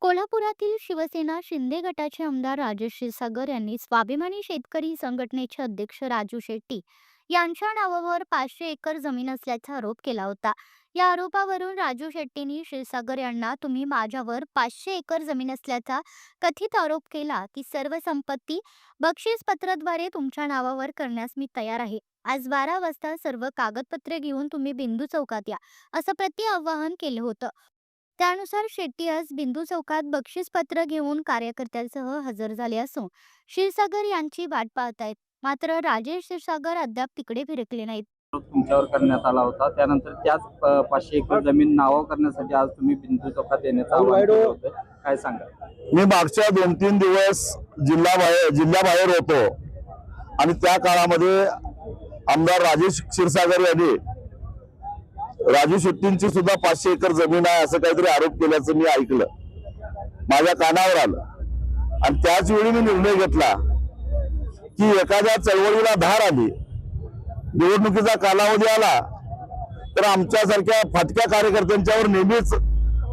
कोल्हापुरातील शिवसेना शिंदे गटाचे आमदार राजेश क्षीरसागर यांनी स्वाभिमानी शेतकरी संघटनेचे अध्यक्ष राजू शेट्टी यांच्या नावावर पाचशे एकर जमीन असल्याचा आरोप केला होता. या आरोपावरून राजू शेट्टींनी क्षीरसागर यांना तुम्ही माझ्यावर पाचशे एकर जमीन असल्याचा कथित आरोप केला की सर्व संपत्ती बक्षीस पत्राद्वारे तुमच्या नावावर करण्यास मी तयार आहे. आज बारा वाजता सर्व कागदपत्रे घेऊन तुम्ही बिंदू चौकात या असं प्रति आवाहन केलं होतं. त्यानुसार शेट्टी आज बिंदू चौकात बक्षीसपत्र घेऊन कार्यकर्त्यांसह हजर झाले असून क्षीरसागर यांची वाट पाहत आहेत मात्र राजेश क्षीरसागर अद्याप तिकडे फिरकले नाहीत. तुमच्यावर करण्यात आला होता त्यानंतर त्याच पाचशे एकर जमीन नावावर करण्यासाठी आज तुम्ही बिंदू चौकात येण्याचं आवाहन केलं होतं. काय सांगा मी मागच्या दोन तीन दिवस जिल्हा बाहेर जिल्ह्याबाहेर होतो. आणि त्या काळामध्ये आमदार राजेश क्षीरसागर यांनी राजू शेट्टींची सुद्धा पाचशे एकर जमीन आहे असं काहीतरी आरोप केल्याचं मी ऐकलं. माझ्या कानावर आलं. आणि त्याच वेळी मी निर्णय घेतला की एखाद्या चळवळीला धार आली निवडणुकीचा कालावधी आला तर आमच्यासारख्या फाटक्या कार्यकर्त्यांच्यावर नेहमीच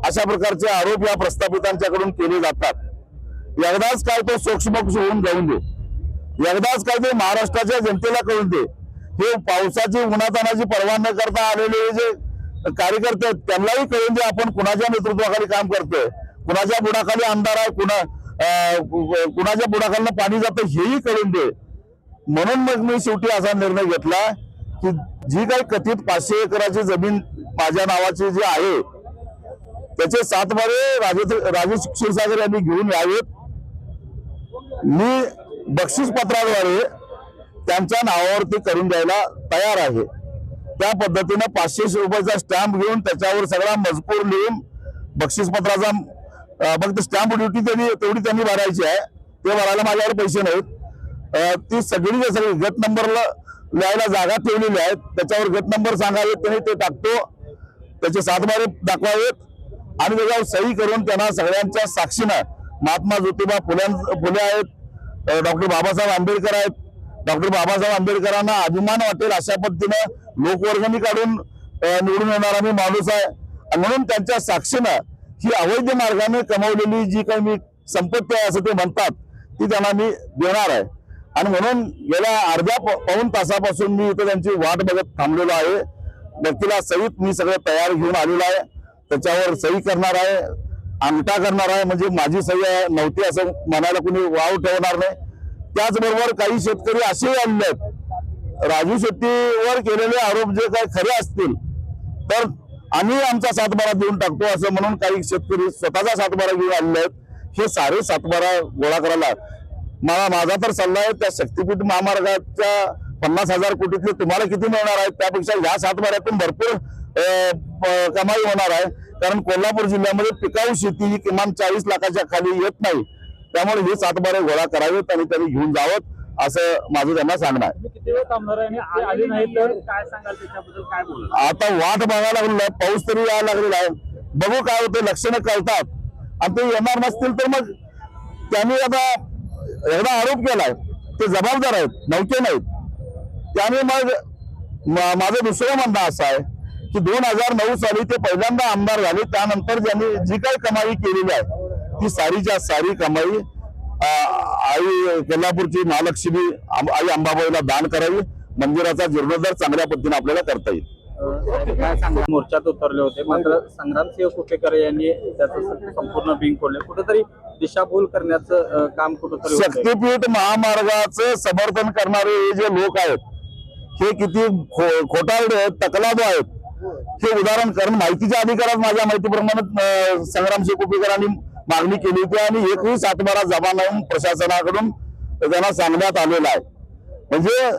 अशा प्रकारचे आरोप या प्रस्थापितांच्याकडून केले जातात. एकदाच काय तो सूक्ष्म होऊन जाऊन दे. एकदाच काय ते महाराष्ट्राच्या जनतेला कळून दे. हे पावसाची उन्हातानाची पर्वा न करता आलेले जे कार्यकर्ते आहेत त्यांनाही कळून दे आपण कुणाच्या नेतृत्वाखाली काम करतोय. कुणाच्या बुडाखाली आमदार आहे कुणा अं, कुणाच्या बुडाखाली पाणी जातं हेही कळून दे. म्हणून मग मी शेवटी असा निर्णय घेतला की जी काही कथित पाचशे एकराची जमीन माझ्या नावाची जी आहे त्याचे सात बारे राजे राजेश क्षीरसागर यांनी घेऊन यावेत. मी बक्षीस पत्राद्वारे त्यांच्या नावावरती करून द्यायला तयार आहे. त्या पद्धतीनं पाचशे रुपयाचा स्टॅम्प घेऊन त्याच्यावर सगळा मजकूर लिहून बक्षीसपत्राचा मग ते फक्त स्टॅम्प ड्युटी त्यांनी तेवढी त्यांनी भरायची आहे. ते भरायला माझ्यावर पैसे नाहीत. ती सगळी सगळी गट नंबरला लिहायला जागा ठेवलेली आहेत. त्याच्यावर गट नंबर सांगावेत त्यांनी ते टाकतो. त्याचे सातबारे दाखवावेत. आणि त्याच्यावर सही करून त्यांना सगळ्यांच्या साक्षीनं महात्मा ज्योतिबा फुल्यां फुले आहेत. डॉक्टर बाबासाहेब आंबेडकर आहेत. डॉक्टर बाबासाहेब आंबेडकरांना अभिमान वाटेल अशा पद्धतीनं लोकवर्गणी काढून निवडून येणारा मी माणूस आहे. आणि म्हणून त्यांच्या साक्षीनं ही अवैध मार्गाने कमावलेली जी काही मी संपत्ती आहे असं ते म्हणतात ती त्यांना मी देणार आहे. आणि म्हणून गेल्या अर्ध्या प- पाऊण तासापासून मी इथं त्यांची वाट बघत थांबलेलो आहे. व्यक्तीला सहीत मी सगळं तयार घेऊन आलेलो आहे. त्याच्यावर सही करणार आहे अंगठा करणार आहे. म्हणजे माझी सही नव्हती असं म्हणायला कुणी वाव ठेवणार नाही. त्याचबरोबर काही शेतकरी असेही आणले आहेत. राजू शेट्टीवर केलेले आरोप जे काही खरे असतील तर आम्ही आमचा सातबारा देऊन टाकतो असं म्हणून काही शेतकरी स्वतःचा सातबारा घेऊन आणले आहेत. हे सारे सातबारा गोळा करायला मला माझा तर सल्ला आहे त्या शक्तीपीठ महामार्गाच्या पन्नास हजार कोटीतले तुम्हाला किती मिळणार आहेत त्यापेक्षा ह्या सातबाऱ्यातून भरपूर कमाई होणार आहे. कारण कोल्हापूर जिल्ह्यामध्ये पिकाऊ शेती ही किमान चाळीस लाखाच्या खाली येत नाही. त्यामुळे हे सातबारे गोळा करावेत आणि त्यांनी घेऊन जावं असं माझं त्यांना सांगणं आहे. आता वाट बघायला लागलेलं आहे पाऊस तरी यायला लागलेला आहे. बघू काय होतं लक्षणं कळतात. आणि ते येणार नसतील तर मग त्यांनी आता एवढा आरोप केलाय ते जबाबदार आहेत नौके नाहीत. त्याने मग माझं दुसरं म्हणणं असं आहे की दोन हजार नऊ साली ते पहिल्यांदा आमदार झाले त्यानंतर ज्यांनी जी काही कमाई केलेली आहे ती सारीच्या सारी कमाई आई कोल्हापूरची महालक्ष्मी आई अंबाबाईला दान करावी मंदिराचा जीर्णोद्धार चांगल्या पद्धतीने आपल्याला करता येईल. मोर्चात उतरले होते. मात्र संग्रामसिंह कुपेकर यांनी त्याचं संपूर्ण बिंग फोडले. कुठेतरी दिशाभूल करण्याचं काम कुठेतरी. शक्तीपीठ महामार्गाचं समर्थन करणारे हे जे लोक आहेत हे किती खोटारडे आहेत तकलादो आहेत. हे उदाहरण कारण माहितीच्या अधिकारात माझ्या माहितीप्रमाणे संग्रामसिंह कुपेकरांनी मागणी केली होती आणि एकही सातबारा जमा लावून प्रशासनाकडून त्यांना सांगण्यात आलेला आहे. म्हणजे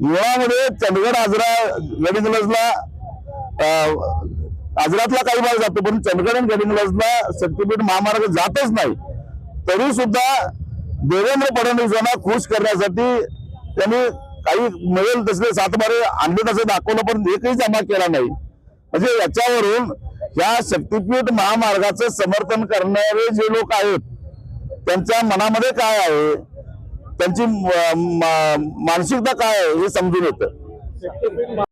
मुळामध्ये चंदगड आजरा गडिंगलजला आजरातला काही भाग जातो पण चंदगड आणि गडिंगलजला शक्तीपीठ महामार्ग जातच नाही. तरी सुद्धा देवेंद्र फडणवीसांना खुश करण्यासाठी त्यांनी काही मिळेल तसले सातबारे आणले तसे दाखवलं पण एकही जमा केला नाही. म्हणजे याच्यावरून या शक्तीपीठ महामार्गाचं समर्थन करणारे जे लोक आहेत त्यांच्या मनामध्ये काय आहे? त्यांची मानसिकता काय आहे हे समजून येतं.